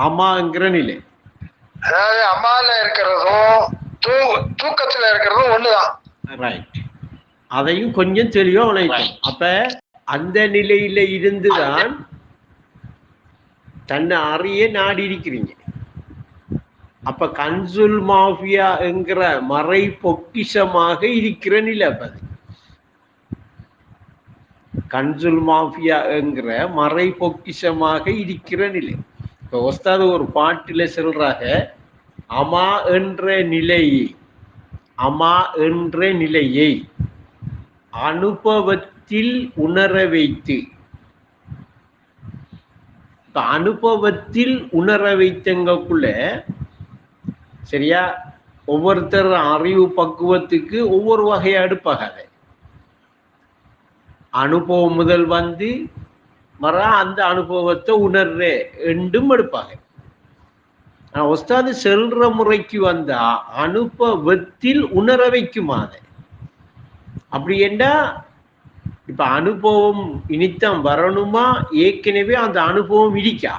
அம்மாங்கிற நிலை அதாவது அம்மால இருக்கிறதும் தூ தூக்கத்துல இருக்கிறதும் ஒண்ணுதான். ரைட் அதையும் கொஞ்சம் தெளிவா உழைக்கும் அப்ப அந்த நிலையில இருந்துதான் தன்னை அறிய நாடி இருக்கிறீங்க அப்ப கன்சுல் மாஃபியா என்கிற மறை பொக்கிஷமாக இருக்கிற நிலை அப்ப அது. கன்சுல் மாஃபியா என்கிற மறை பொக்கிஷமாக இருக்கிற நிலை. இப்போ ஒஸ்தாது ஒரு பாட்டில சொல்றாங்க அமா என்ற நிலையை அமா என்ற நிலையை அனுபவத்தில் உணர வைத்து. அனுபவத்தில் உணர வைத்தங்கக்குள்ள சரியா ஒவ்வொருத்தர் அறிவு பக்குவத்துக்கு ஒவ்வொரு வகையா எடுப்பாங்க அனுபவம் முதல் வந்து மறா அந்த அனுபவத்தை உணர்றே என்றும் எடுப்பாங்க. ஆனா ஒஸ்தாது செல்ற முறைக்கு வந்தா அனுபவத்தில் உணர வைக்குமா அதை? அப்படி என்றா இப்ப அனுபவம் இனித்தான் வரணுமா? ஏற்கனவே அந்த அனுபவம் இடிக்கா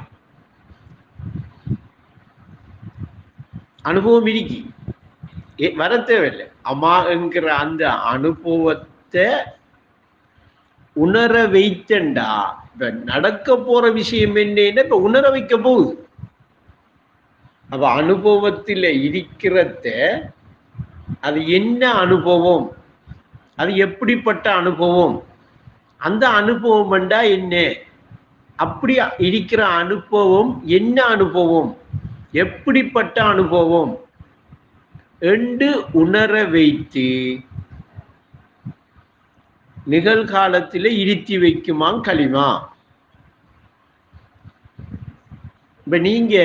அனுபவம் இடிக்கி வர தேவையில்லை. அம்மா என்கிற அந்த அனுபவத்தை உணர வைத்தண்டா இப்ப நடக்க போற விஷயம் என்னன்னா இப்ப உணர வைக்க போகுது. அப்ப அனுபவத்தில் இருக்கிறத அது என்ன அனுபவம்? அது எப்படிப்பட்ட அனுபவம்? அந்த அனுபவம் என்றா என்ன? அப்படி இருக்கிற அனுபவம் என்ன அனுபவம்? எப்படிப்பட்ட அனுபவம்? என்று உணர வைத்து நிகழ்காலத்தில் இருத்தி வைக்குமாம் களிமா. இப்ப நீங்க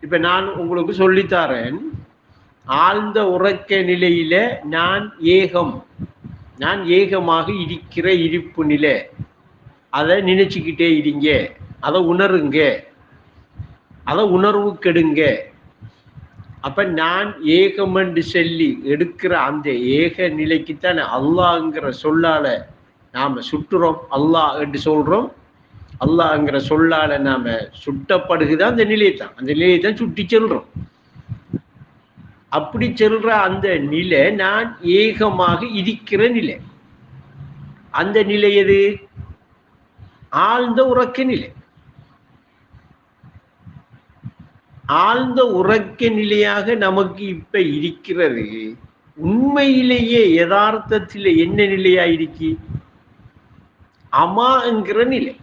இப்ப நான் உங்களுக்கு சொல்லித்தாரேன் ஆழ்ந்த உறக்க நிலையில நான் ஏகம் நான் ஏகமாக இருக்கிற இருப்பு நிலை. அதை நினைச்சுக்கிட்டே இருங்க அதை உணருங்க அதை உணர்வு கெடுங்க. அப்ப நான் ஏகம் என்று சொல்லி எடுக்கிற அந்த ஏக நிலைக்குத்தான் அல்லாங்கிற சொல்லால நாம சுட்டுறோம் அல்லாஹ் என்று சொல்றோம். அல்லாஹ்ங்கிற சொல்லால் நாம சுட்டப்படுகிறது அந்த நிலையை தான். அந்த நிலையை தான் சுட்டி செல்றோம். அப்படி செல்ற அந்த நிலை நான் ஏகமாக இருக்கிற நிலை. அந்த நிலை எது? ஆழ்ந்த உறக்க நிலை. ஆழ்ந்த உறக்க நிலையாக நமக்கு இப்ப இருக்கிறது. உண்மையிலேயே யதார்த்தத்தில் என்ன நிலையா இருக்கி அமாங்கிற நிலை.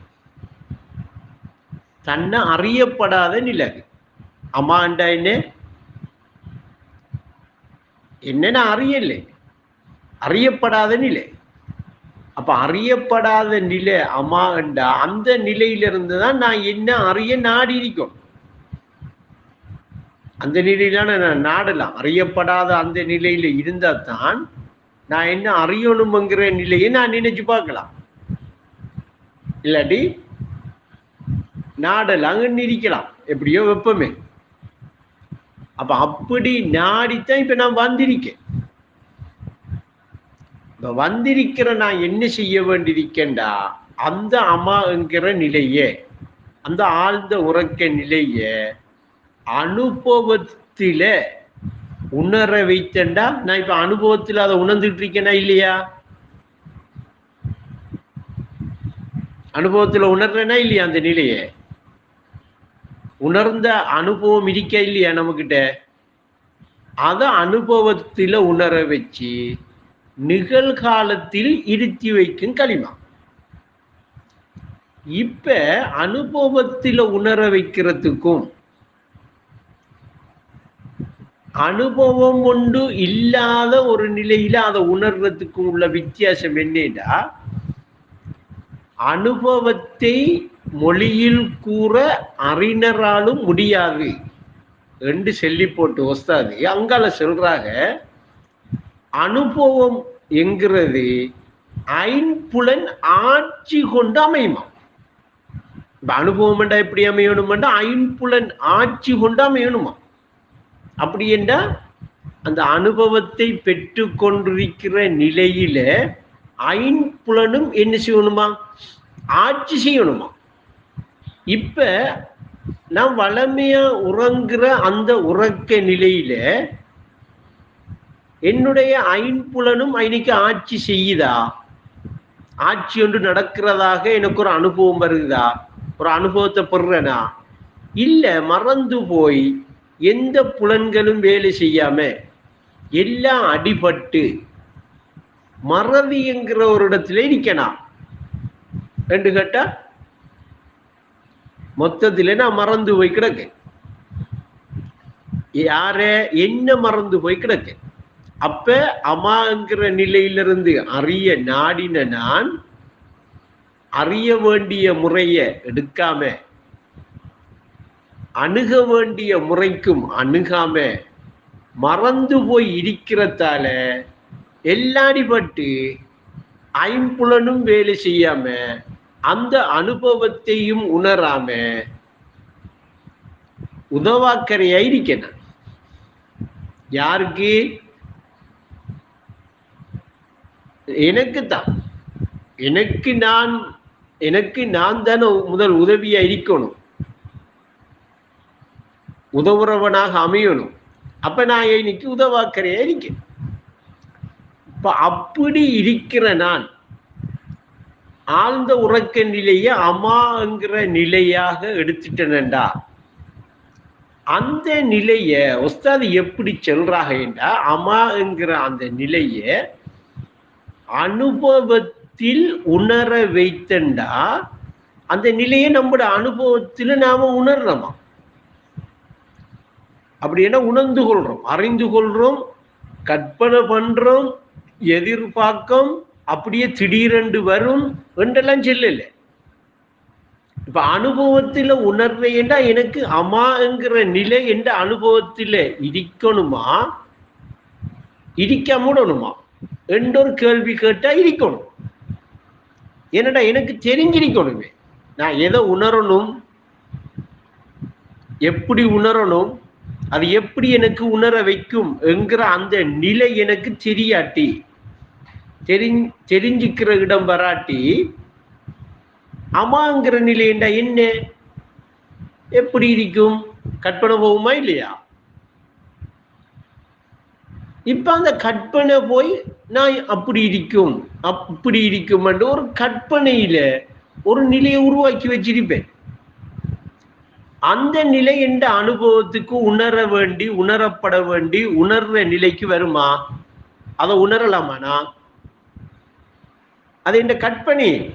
தன்னை அறியப்படாத நிலை அமாண்டா என்ன? என்னன்னு அறியலை. அறியப்படாத நிலை. அப்ப அறியப்படாத நிலை அமாண்டா அந்த நிலையிலிருந்து தான் நான் என்ன அறிய நாடி இருக்கணும். அந்த நிலையிலான நான் நாடலாம். அறியப்படாத அந்த நிலையில இருந்தா தான் நான் என்ன அறியணுங்கிற நிலையை நான் நினைச்சு பார்க்கலாம். இல்லாட்டி நாடலாம் நிரிக்கலாம் எப்படியோ வெப்பமே. அப்ப அப்படி நாடித்தான் இப்ப நான் வந்திருக்கேன். இப்ப வந்திருக்கிற நான் என்ன செய்ய வேண்டியிருக்கேன்டா? அந்த அம்மா என்கிற அந்த ஆழ்ந்த உறக்க நிலைய அனுபவத்தில உணர வைத்தண்டா நான் இப்ப அனுபவத்தில் அதை உணர்ந்துட்டு இருக்கேனா இல்லையா? அனுபவத்தில் உணர்றேனா இல்லையா அந்த நிலையை? உணர்ந்த அனுபவம் இருக்க இல்லையா நம்மகிட்ட? அதை அனுபவத்தில் உணர வச்சு நிகழ்காலத்தில் இருத்தி வைக்கும் களிமா. இப்ப அனுபவத்தில் உணர வைக்கிறதுக்கும் அனுபவம் ஒன்று இல்லாத ஒரு நிலையில அதை உணர்றதுக்கும் உள்ள வித்தியாசம் என்னடா? அனுபவத்தை மொழியில் கூற அறிஞராலும் முடியாது. என்று சொல்லி போட்டு ஒஸ்தாது அங்கால சொல்றாங்க அனுபவம் என்கிறது ஐம்புலன் ஆட்சி கொண்டு அமையுமா? இப்ப அனுபவம் என்றா எப்படி அமையணுமெண்டா ஐம்புலன் ஆட்சி கொண்டு அமையணுமா? அப்படி என்றா அந்த அனுபவத்தை பெற்று கொண்டிருக்கிற நிலையில ஐம்புலனும் என்ன செய்யணுமா? ஆட்சி செய்யணுமா? இப்ப நான் வளமையா உறங்குற அந்த உறக்க நிலையில என்னுடைய ஐம்புலனும் ஐனிக்கு ஆட்சி செய்யுதா? ஆட்சி ஒன்று நடக்கிறதாக எனக்கு ஒரு அனுபவம் வருதா? ஒரு அனுபவத்தை பெறுறனா? இல்ல மறந்து போய் எந்த புலன்களும் வேலை செய்யாம எல்லாம் அடிபட்டு மறதிங்கிற ஒரு இடத்திலே நிக்கணும் ரெண்டு கேட்டா? மொத்தத்துல நான் மறந்து போய் கிடக்கு யார என்ன மறந்து போய் கிடக்கு அப்ப அம்மாங்கிற நிலையிலிருந்து அறிய நாடின நான் அறிய வேண்டிய முறைய எடுக்காம அணுக வேண்டிய முறைக்கும் அணுகாம மறந்து போய் இருக்கிறதால எல்லாடிப்பட்டு ஐம்புலனும் வேலை செய்யாம அந்த அனுபவத்தையும் உணராம உதவாக்கரையா இருக்கணும் யாருக்கு? எனக்கு தான் எனக்கு நான் எனக்கு நான் தானே முதல் உதவியா இருக்கணும். உதவுறவனாக அமையணும். அப்ப நான் இன்னைக்கு உதவாக்கரையா இருக்கேன். இப்ப அப்படி இருக்கிற நான் ஆழ்ந்த உறக்க நிலையை அம்மாங்கிற நிலையாக எடுத்துட்டேனண்டா. அந்த நிலைய உஸ்தாது எப்படி சொல்றாங்க என்றா அம்மாங்கிற அந்த நிலைய அனுபவத்தில் உணர வைத்தண்டா. அந்த நிலையை நம்மளோட அனுபவத்தில் நாம உணர்றோமா அப்படி என்ன உணர்ந்து கொள்றோம் அறிந்து கொள்றோம் கற்பனை பண்றோம் எதிர்பார்க்கும் அப்படியே திடீரென்று வரும் என்றெல்லாம் சொல்லல. இப்ப அனுபவத்துல உணர்வேண்டா எனக்கு அம்மாங்கிற நிலை என்ற அனுபவத்துல இருக்கணுமா? இருக்க மூடணுமா என்றொரு கேள்வி கேட்டா இருக்கணும். என்னடா எனக்கு தெரிஞ்சிருக்கணுமே. நான் எதை உணரணும்? எப்படி உணரணும்? அது எப்படி எனக்கு உணர வைக்கும் என்கிற அந்த நிலை எனக்கு தெரியாட்டி தெரி தெரிஞ்சுக்கிற இடம் வராட்டி அம்மாங்கிற நிலைண்டா என்ன? எப்படி இருக்கும்? கற்பனை போகுமா இல்லையா? இப்ப அந்த கற்பனை போய் நான் அப்படி இருக்கும் அப்படி இருக்கும் ஒரு கற்பனையில ஒரு நிலையை உருவாக்கி வச்சிருப்பேன். அந்த நிலை என்ற அனுபவத்துக்கு உணர வேண்டி உணரப்பட வேண்டி உணர்ற நிலைக்கு வருமா? அதை நான் அதை இந்த பண்ணி.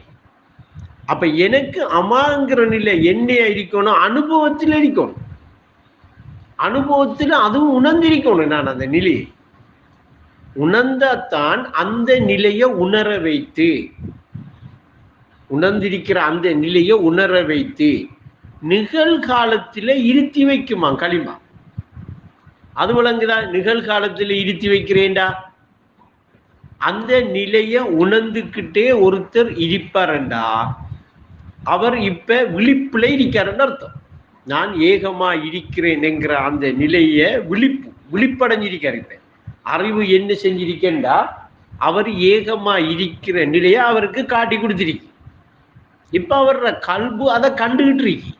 அப்ப எனக்கு அமாங்கிற நிலை என்னையா இருக்கணும்? அனுபவத்தில் இருக்கணும். அனுபவத்தில் அதுவும் உணர்ந்திருக்கணும் நான் அந்த நிலையை உணர்ந்தாத்தான் அந்த நிலையை உணர வைத்து. உணர்ந்திருக்கிற அந்த நிலையை உணர வைத்து நிகழ்காலத்துல இருத்தி வைக்குமா களிமா. அது விளங்குதா? நிகழ்காலத்துல இருத்தி வைக்கிறேன்டா. அந்த நிலைய உணர்ந்துக்கிட்டே ஒருத்தர் இருப்பாரண்டா. அவர் இப்ப விழிப்புல இருக்காருன்னு அர்த்தம். நான் ஏகமா இருக்கிறேன் என்கிற அந்த நிலைய விழிப்பு விழிப்படைஞ்சிருக்காரு இப்ப. அறிவு என்ன செஞ்சிருக்கேன்டா? அவர் ஏகமா இருக்கிற நிலைய அவருக்கு காட்டி கொடுத்திருக்கு. இப்ப அவரோட கல்பு அதை கண்டுகிட்டு இருக்கு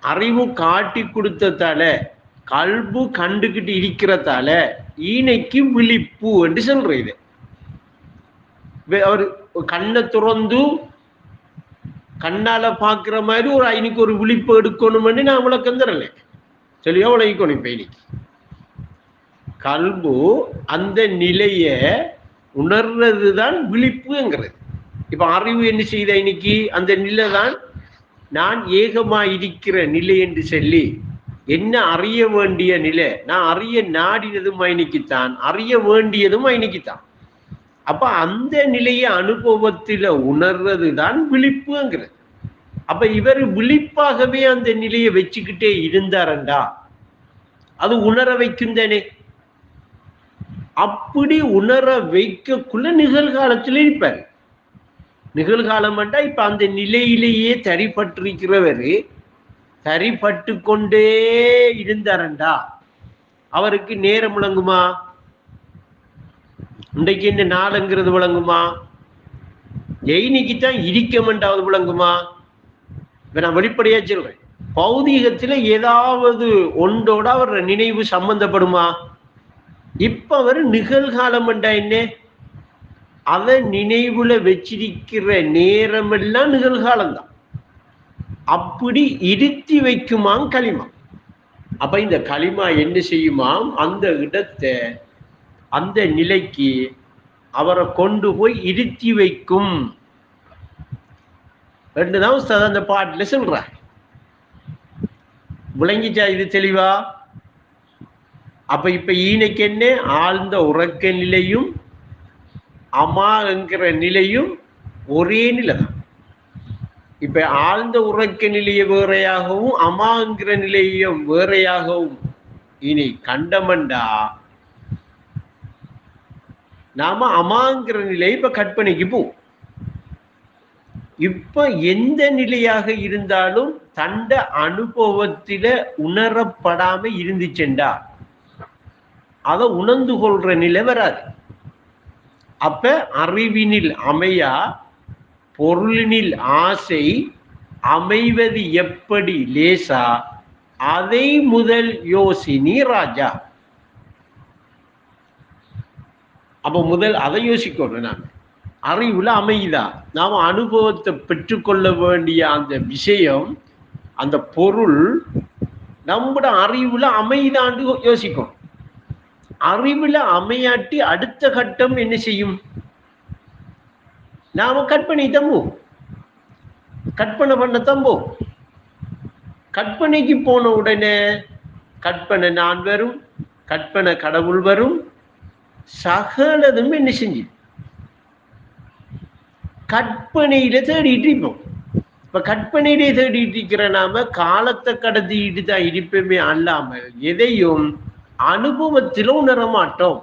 அறிவு காட்டி கொடுத்ததால கல்பு கண்டுகிட்டு இருக்கிறதால ஈனைக்கு விழிப்பு என்று சொல்ற இது. அவர் கண்ணை துறந்து கண்ணால பாக்குற மாதிரி ஒரு இன்னைக்கு ஒரு விழிப்பு எடுக்கணும்னு நான் விளக்கம் தரல சொல்லியா விளங்கிக்கணும் இப்ப இன்னைக்கு. கல்பு அந்த நிலைய உணர்றதுதான் விழிப்புங்கிறது. இப்ப அறிவு என்ன செய்த இன்னைக்கு? அந்த நிலை தான் நான் ஏகமா இருக்கிற நிலை என்று சொல்லி என்ன அறிய வேண்டிய நிலை? நான் அறிய நாடினதும் இன்னைக்குத்தான் அறிய வேண்டியதும் இன்னைக்குத்தான் அப்ப அந்த நிலையை அனுபவத்தில் உணர்றது தான் விழிப்புங்கிறது. அப்ப இவர் விழிப்பாகவே அந்த நிலையை வச்சுக்கிட்டே இருந்தாரண்டா? அது உணர வைக்கும் தானே அப்படி உணர வைக்கக்குள்ள நிகழ்காலத்தில் இருப்பார். நிகழ்காலம் இப்ப அந்த நிலையிலேயே தரிப்பட்டிருக்கிறவர் தரிப்பட்டு கொண்டே இருந்தாரண்டா. அவருக்கு நேரம் விளங்குமா? இன்றைக்கு என்ன நாளுங்கிறது விளங்குமா? ஜெயினிக்குத்தான் தான் இருக்கமெண்டாவது விளங்குமா? இப்ப நான் வெளிப்படையா சொல்றேன். பௌதீகத்துல ஏதாவது ஒன்றோட அவர் நினைவு சம்பந்தப்படுமா? இப்ப அவர் நிகழ்காலம் என்றா என்ன? அதை நினைவுல வச்சிருக்கிற நேரமெல்லாம் நிகழ்காலம் தான் அப்படி இடித்து வைக்குமாம் களிமா. அப்ப இந்த களிமா என்ன செய்யுமாம்? அந்த இடத்தை அந்த நிலைக்கு அவரை கொண்டு போய் இருத்தி வைக்கும். ரெண்டுதான் உஸ்தாத் அந்த பாட்டில் சொல்றார். விளங்கிச்சா இது தெளிவா? அப்ப இப்ப ஈனைக்கு என்ன? ஆழ்ந்த உறக்க நிலையும் அம்மா என்கிற நிலையும் ஒரே நிலை தான் இப்ப ஆழ்ந்த உறக்க நிலையை வேறையாகவும் அமாங்கிற நிலையும் வேறையாகவும். இனி கண்டமண்டா? நாம அமாங்கிற நிலை இப்ப கற்பனைக்கு போ. இப்ப எந்த நிலையாக இருந்தாலும் தண்ட அனுபவத்தில உணரப்படாம இருந்துச்செண்டா. அதை உணர்ந்து கொள்ற நிலை வராது. அப்ப அறிவினில் அமையா பொருளினில் ஆசை அமைவது எப்படி லேசா? அதை முதல் யோசினி ராஜா. அப்ப முதல் அதை யோசிக்கணும் நான். அறிவுல அமையுதா நாம் அனுபவத்தை பெற்றுக்கொள்ள வேண்டிய அந்த விஷயம் அந்த பொருள் நம்மட அறிவுல அமைதான்னு யோசிக்கும். அறிவுல அமையாட்டி அடுத்த கட்டம் என்ன செய்யும்? நாம கற்பனை தம்போ. கற்பனை பண்ண தம்பு. கற்பனைக்கு போன உடனே கற்பனை நான் வரும் கற்பனை கடவுள் வரும். சகலதும் என்ன செஞ்சு? கற்பனையில தேடிட்டு இருப்போம். இப்ப கற்பனையிலே தேடிட்டு இருக்கிற நாம காலத்தை கடத்திட்டு தான் இருப்போமே அல்லாமல் எதையும் அனுபவத்தில உணர மாட்டோம்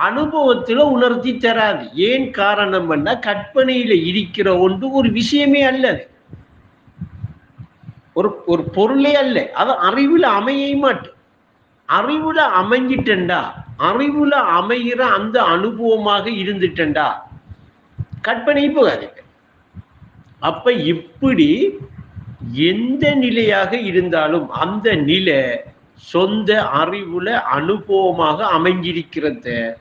அனுபவத்துல உணர்த்தி தராது. ஏன் காரணம் கற்பனையில இருக்கிற ஒன்று ஒரு விஷயமே அல்ல அது. ஒரு ஒரு பொருளே அல்ல. அது அறிவுல அமைய மாட்டேன். அறிவுல அமைஞ்சிட்டண்டா அறிவுல அமைகிற அந்த அனுபவமாக இருந்துட்டண்டா கற்பனை போகாது அப்ப இப்படி எந்த நிலையாக இருந்தாலும் அந்த நிலை சொந்த அறிவுல அனுபவமாக அமைஞ்சிருக்கிறத.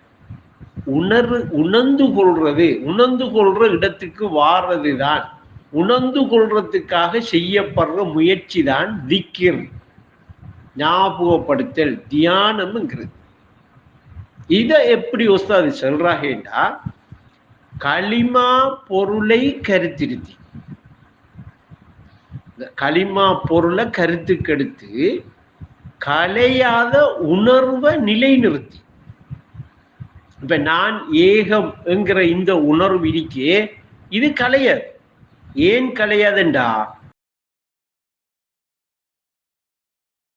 உணர்வு உணர்ந்து கொள்றது உணர்ந்து கொள்ற இடத்துக்கு வாரதுதான் உணர்ந்து கொள்றதுக்காக செய்யப்படுற முயற்சி தான் திக்கிர். ஞாபகப்படுத்தல் தியானம்ங்கிறது. இதை எப்படி உஸ்தாது சொல்றாங்கடா களிமா பொருளை கருத்திருத்தி. இந்த களிமா பொருளை கருத்துக்கெடுத்து கலையாத உணர்வை நிலைநிறுத்தி. இப்ப நான் ஏகம் என்கிற இந்த உணர்வு இருக்கே இது கலையாது ஏன் கலையாதுண்டா